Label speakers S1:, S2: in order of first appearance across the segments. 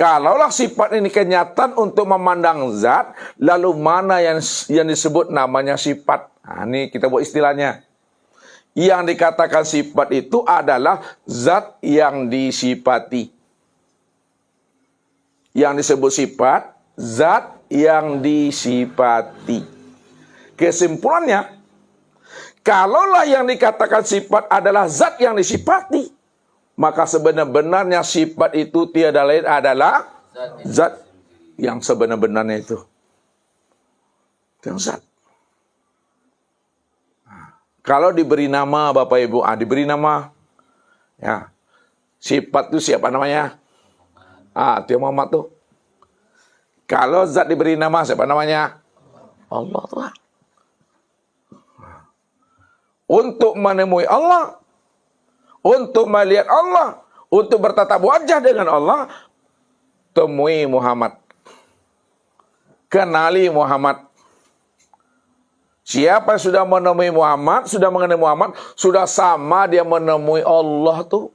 S1: Kalaulah sifat ini kenyataan untuk memandang zat, lalu mana yang yang disebut namanya sifat? Nah, ini kita buat istilahnya. Yang dikatakan sifat itu adalah zat yang disifati. Yang disebut sifat, zat yang disifati. Kesimpulannya, kalaulah yang dikatakan sifat adalah zat yang disifati, maka sebenar-benarnya sifat itu tiada lain adalah zat yang sebenar-benarnya itu. Yang zat. Nah, Kalau diberi nama Bapak Ibu, ah diberi nama ya. Sifat itu siapa namanya? Ah, yang Muhammad tuh. Kalau zat diberi nama siapa namanya? Allah Tuhan. Untuk menemui Allah, untuk melihat Allah, untuk bertatap wajah dengan Allah, temui Muhammad. Kenali Muhammad. Siapa yang sudah menemui Muhammad, sudah mengenai Muhammad, sudah sama dia menemui Allah tuh.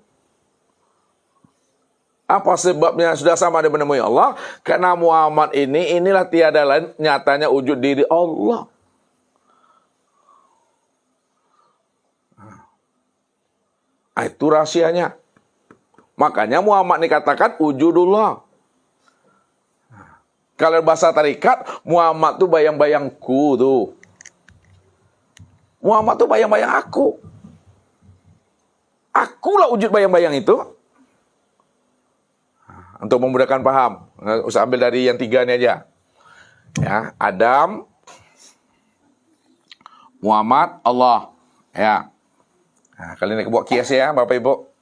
S1: Apa sebabnya sudah sama dia menemui Allah? Karena Muhammad ini, inilah tiada lain nyatanya wujud diri Allah. Itu rahasianya. Makanya Muhammad dikatakan wujudullah. Kalau bahasa tarikat, Muhammad tuh bayang-bayangku tuh. Muhammad tuh bayang-bayang aku. Akulah wujud bayang-bayang itu. Untuk memudahkan paham, usah ambil dari yang tiga ini aja. Ya, Adam, Muhammad, Allah. Ya. Nah, kali ini buat kias ya, Bapak Ibu.